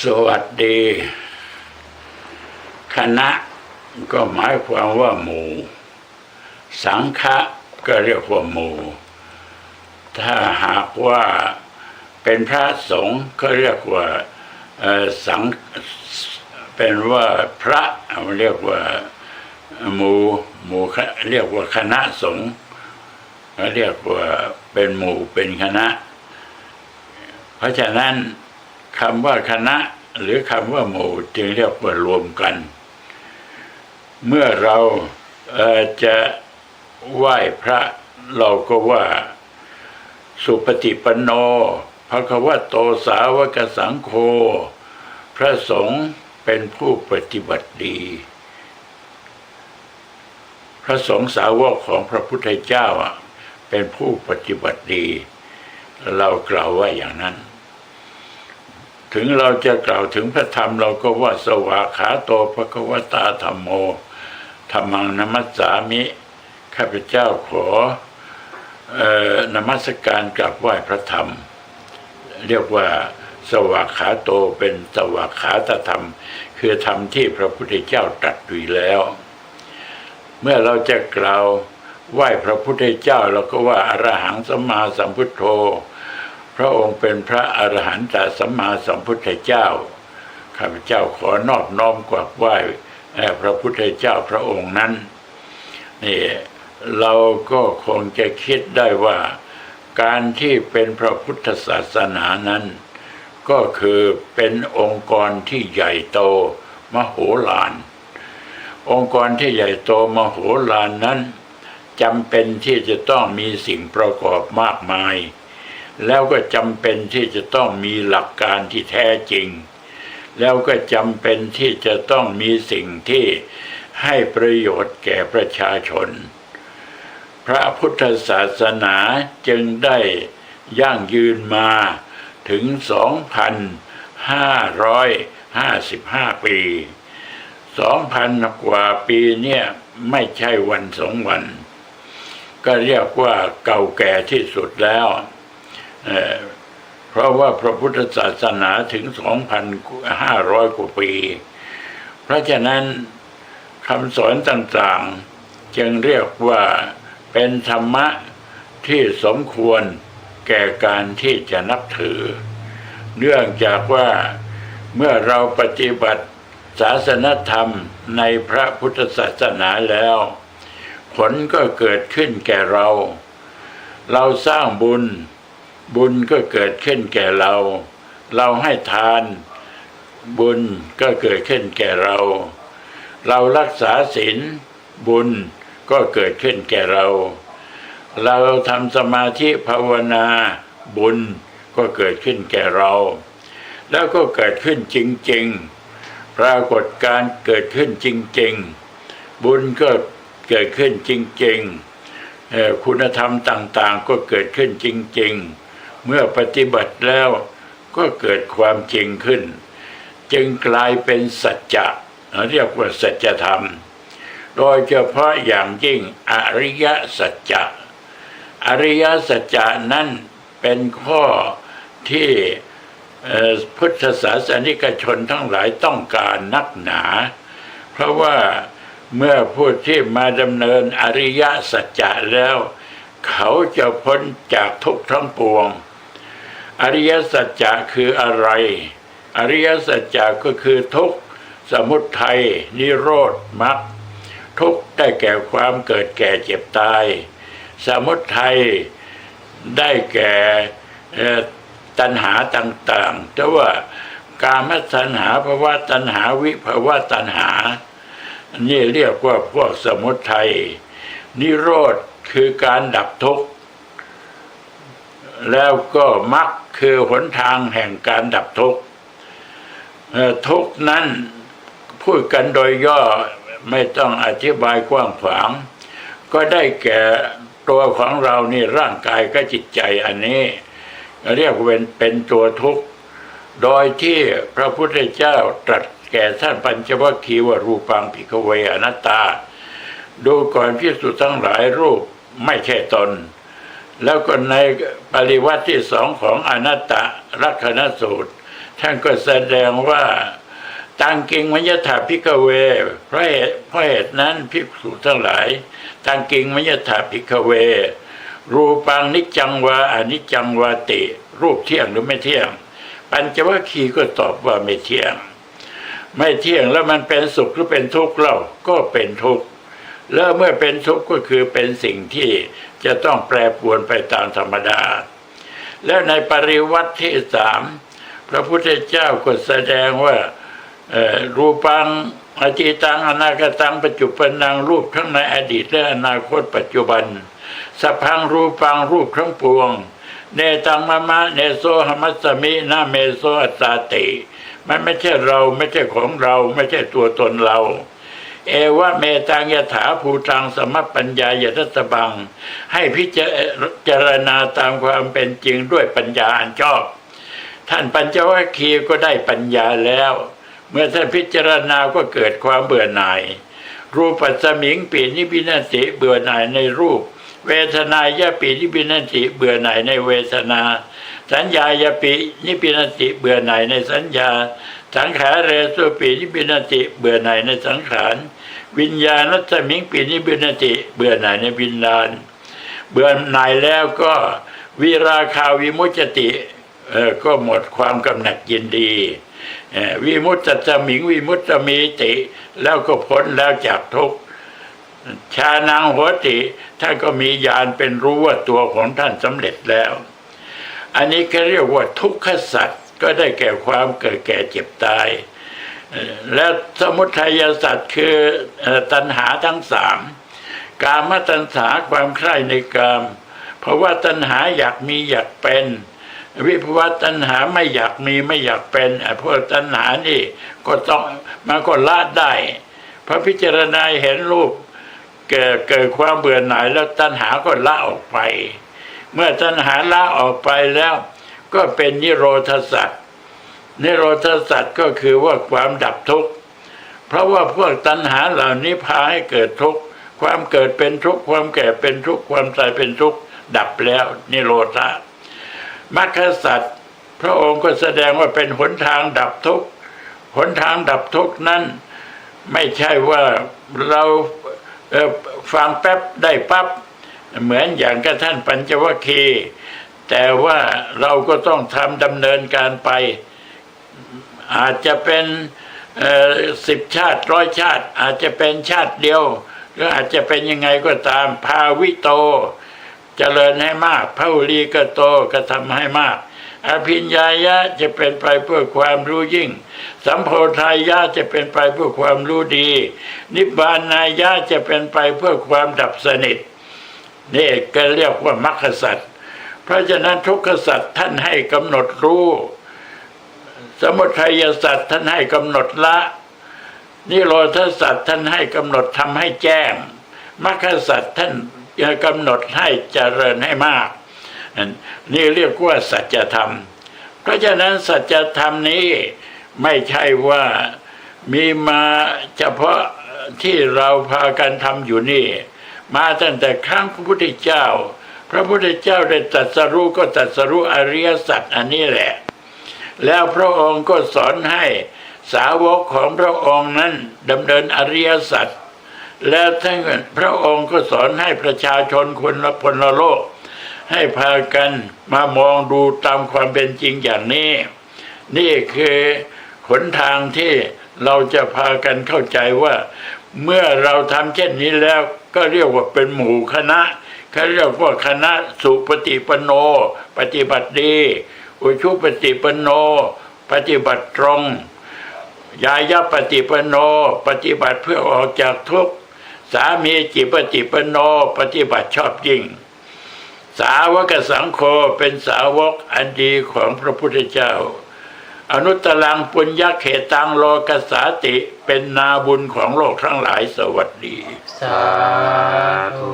สวัสดี คณะก็หมายความว่าหมู่ สังฆะก็เรียกว่าหมู่ ถ้าหากว่าเป็นพระสงฆ์ก็เรียกว่าสังเป็นว่าพระเรียกว่าหมู่หมู่เรียกว่าคณะสงฆ์เรียกว่าเป็นหมู่เป็นคณะ เพราะฉะนั้น คำว่าคณะหรือคำว่าหมู่จึงเรียกว่ารวมกัน เมื่อเราเจะไหว้พระเราก็ว่าสุปฏิปันโนภควโตสาวกสังโฆพระสงฆ์เป็นผู้ปฏิบัติดี พระสงฆ์สาวกของพระพุทธเจ้าอะเป็นผู้ปฏิบัติดี เรากล่าวว่าอย่างนั้น ถึงเราจะกล่าวถึงพระธรรมเราก็ว่าสวากขาโตภควตาธรรมโมธรรมังนมัสสามิข้าพเจ้าขอออนมัสการกราบไหว้พระธรรม เรียกว่าสวากขาโตเป็นสวากขาตธรรม คือธรรมที่พระพุทธเจ้าตรัสอยู่แล้ว เมื่อเราจะกล่าวไหว้พระพุทธเจ้าเราก็ว่าอรหังสัมมาสัมพุทโธ พระองค์เป็นพระอรหันตสัมมาสัมพุทธเจ้าข้าพเจ้าขอนอบน้อมกราบไหว้เอ่พระพุทธเจ้าพระองค์นั้นนี่เราก็คงจะคิดได้ว่า การที่เป็นพระพุทธศาสนานั้น ก็คือเป็นองค์กรที่ใหญ่โตมโหฬารองค์กรที่ใหญ่โตมโหฬารนั้นจำเป็นที่จะต้องมีสิ่งประกอบมากมาย แล้วก็จำเป็นที่จะต้องมีหลักการที่แท้จริง แล้วก็จำเป็นที่จะต้องมีสิ่งที่ให้ประโยชน์แก่ประชาชน พระพุทธศาสนาจึงได้ยั่งยืนมาถึง 2,555 ปี 2,000 กว่าปีเนี่ยไม่ใช่วันสองวัน ก็เรียกว่าเก่าแก่ที่สุดแล้ว เพราะว่าพระพุทธศาสนาถึง 2,500 กว่าปี เพราะฉะนั้นคำสอนต่างๆ จึงเรียกว่าเป็นธรรมะที่สมควรแก่การที่จะนับถือ เนื่องจากว่าเมื่อเราปฏิบัติศาสนธรรมในพระพุทธศาสนาแล้ว ผลก็เกิดขึ้นแก่เรา เราสร้างบุญ บุญก็เกิดขึ้นแก่เรา เราให้ทาน บุญก็เกิดขึ้นแก่เรา เรารักษาศีลบุญก็เกิดขึ้นแก่เรา เราทำสมาธิภาวนาบุญก็เกิดขึ้นแก่เรา แล้วก็เกิดขึ้นจริง ๆ ปรากฏการเกิดขึ้นจริง ๆ บุญก็เกิดขึ้นจริง ๆ คุณธรรมต่างๆ ก็เกิดขึ้นจริง ๆ เมื่อปฏิบัติแล้วก็เกิดความจริงขึ้น จึงกลายเป็นสัจจะเรียกว่าสัจธรรม โดยเฉพาะอย่างยิ่งอริยสัจจะ อริยสัจจะนั้นเป็นข้อที่พุทธศาสนิกชนทั้งหลายต้องการนักหนา เพราะว่าเมื่อผู้ที่มาดำเนินอริยสัจจะแล้ว เขาจะพ้นจากทุกข์ทั้งปวง อริยสัจจะคืออะไร อริยสัจจะก็คือทุกสมุทัยนิโรธมรรคทุกได้แก่ความเกิดแก่เจ็บตาย สมุทัยได้แก่ตัณหาต่างๆแต่ว่ากามตัณหาภาวะตัณหาวิภาวะตัณหา นี่เรียกว่าพวกสมุทัยนิโรธคือการดับทุกข์ แล้วก็มรรคคือหนทางแห่งการดับทุกข์ทุกข์นั้นพูดกันโดยย่อไม่ต้องอธิบายกว้างขวาง ก็ได้แก่ตัวของเรานี่ร่างกายกับจิตใจอันนี้ เรียกว่าเป็นเป็นตัวทุกข์โดยที่พระพุทธเจ้าตรัสแก่ท่านปัญจวัคคีย์ว่ารูปังพิกเวอนัตตา ดูก่อนพิสุทั้งหลายรูปไม่ใช่ตน แล้วก็ในปริวัติที่สองของอนัตตลักษณสูตร ท่านก็แสดงว่าตังกิงมัญญถาพิกเวเพราะเหตุเพราะเหตุนั้นภิกษุทั้งหลายตังกิงมัญญถาพิกเว รูปังนิจังวาอนิจจังวาติ รูปเที่ยงหรือไม่เที่ยง ปัญจวัคคีย์ก็ตอบว่าไม่เที่ยง ไม่เที่ยงแล้วมันเป็นสุขหรือเป็นทุกข์เล่าก็เป็นทุกข์ แล้วเมื่อเป็นทุกข์ก็คือเป็นสิ่งที่จะต้องแปรปวนไปตามธรรมดา แล้วในปริวัติที่สามพระพุทธเจ้าก็แสดงว่ารูปังอจิตังอนาคตังปัจจุบันนังรูปทั้งในอดีตและอนาคตปัจจุบันสพพังรูปังรูปทั้งปวง เนตังมะมะเนโซหมัสสมินาเมโซอัตตาติ มันไม่ใช่เราไม่ใช่ของเรา ไม่ใช่ตัวตนเรา เอวะเมตังยถาภูตังสมปัญญายทัตบัง ให้พิจารณาตามความเป็นจริงด้วยปัญญาอันชอบ ท่านปัญจวัคคีย์ก็ได้ปัญญาแล้ว เมื่อท่านพิจารณาก็เกิดความเบื่อหน่าย รูปัสมิงปีนิพินันติเบื่อหน่ายในรูป เวทนายาปีนิพินันติเบื่อหน่ายในเวทนา สัญญายาปีนิพินติเบื่อหน่ายในสัญญา สังขารเรสุปีนิพินติเบื่อหน่ายในสังขาร วิญญาณัสมิงปีนิพินติเบื่อหน่ายในวิญญาณ เบื่อหน่ายแล้วก็วิราคาวิมุจติเออก็หมดความกำหนัดยินดีวิมุตตสมิงวิมุตตมีติ แล้วก็พ้นแล้วจากทุกชานังโหติท่านก็มีญาณเป็นรู้ว่าตัวของท่านสำเร็จแล้ว อันนี้ก็เรียกว่าทุกขสัตว์ก็ได้แก่ความเกิดแก่เจ็บตาย และสมุทัยสัตว์คือตัณหาทั้งสามกามตัณหาความใคร่ในกามเพราะว่าตัณหาอยากมีอยากเป็น วิภวตัณหาไม่อยากมีไม่อยากเป็นไอ้พวกตัณหานี่ก็ต้องมันก็ละได้พระพิจารณาเห็นรูปเกิดเกิดความเบื่อหน่ายแล้วตัณหาก็ละออกไป เมื่อตัณหาละออกไปแล้ว ก็เป็นนิโรธสัตว์นิโรธสัตว์ก็คือว่าความดับทุกข์เพราะว่าพวกตัณหาเหล่านี้พาให้เกิดทุกข์ความเกิดเป็นทุกข์ความแก่เป็นทุกข์ความตายเป็นทุกข์ดับแล้วนิโรธะมรรคสัตว์พระองค์ก็แสดงว่าเป็นหนทางดับทุกข์หนทางดับทุกข์นั้นไม่ใช่ว่าเราเฟังแป๊บได้ปั๊บ เหมือนอย่างกับท่านปัญจวัคคีย์แต่ว่าเราก็ต้องทำดำเนินการไป อาจจะเป็นสิบชาติร้อยชาติ อาจจะเป็นชาติเดียวหรืออาจจะเป็นยังไงก็ตามภาวิโตเจริญให้มากพระอุลีกโตก็ทำให้มาก อภิญญายะจะเป็นไปเพื่อความรู้ยิ่ง สัมโพธายะจะเป็นไปเพื่อความรู้ดี นิพพานายะจะเป็นไปเพื่อความดับสนิท นี่ก็เรียกว่ามรรคสัตว์เพราะฉะนั้นทุกขสัตว์ท่านให้กำหนดรู้ สมุทัยสัตว์ท่านให้กำหนดละ นิโรธสัตว์ท่านให้กำหนดทำให้แจ้งมรรคสัตว์ท่านกำหนดให้เจริญให้มาก นี่เรียกว่าสัจธรรม เพราะฉะนั้นสัจธรรมนี้ไม่ใช่ว่ามีมาเฉพาะที่เราพากันทำอยู่นี่ มาตั้งแต่ครั้งพระพุทธเจ้า พระพุทธเจ้าได้ตรัสรู้ก็ตรัสรู้อริยสัจอันนี้แหละ แล้วพระองค์ก็สอนให้สาวกของพระองค์นั้นดำเนินอริยสัจแล้วทั้งพระองค์ก็สอนให้ประชาชนคนละพลโลก ให้พากันมามองดูตามความเป็นจริงอย่างนี้ นี่คือหนทางที่เราจะพากันเข้าใจว่า เมื่อเราทำเช่นนี้แล้ว ก็เรียกว่าเป็นหมู่คณะเขาเรียกว่าคณะสุปฏิปโน ปฏิบัติดี อุชุปฏิปโน ปฏิบัติตรง ยายาปฏิปโน ปฏิบัติเพื่อออกจากทุกข์สามีจิปฏิปโน ปฏิบัติชอบยิ่ง สาวกสังโฆเป็นสาวกอันดีของพระพุทธเจ้า อนุตตรังปุญญเขตังโลกสาติ เป็นนาบุญของโลกทั้งหลายสวัสดี สาธุ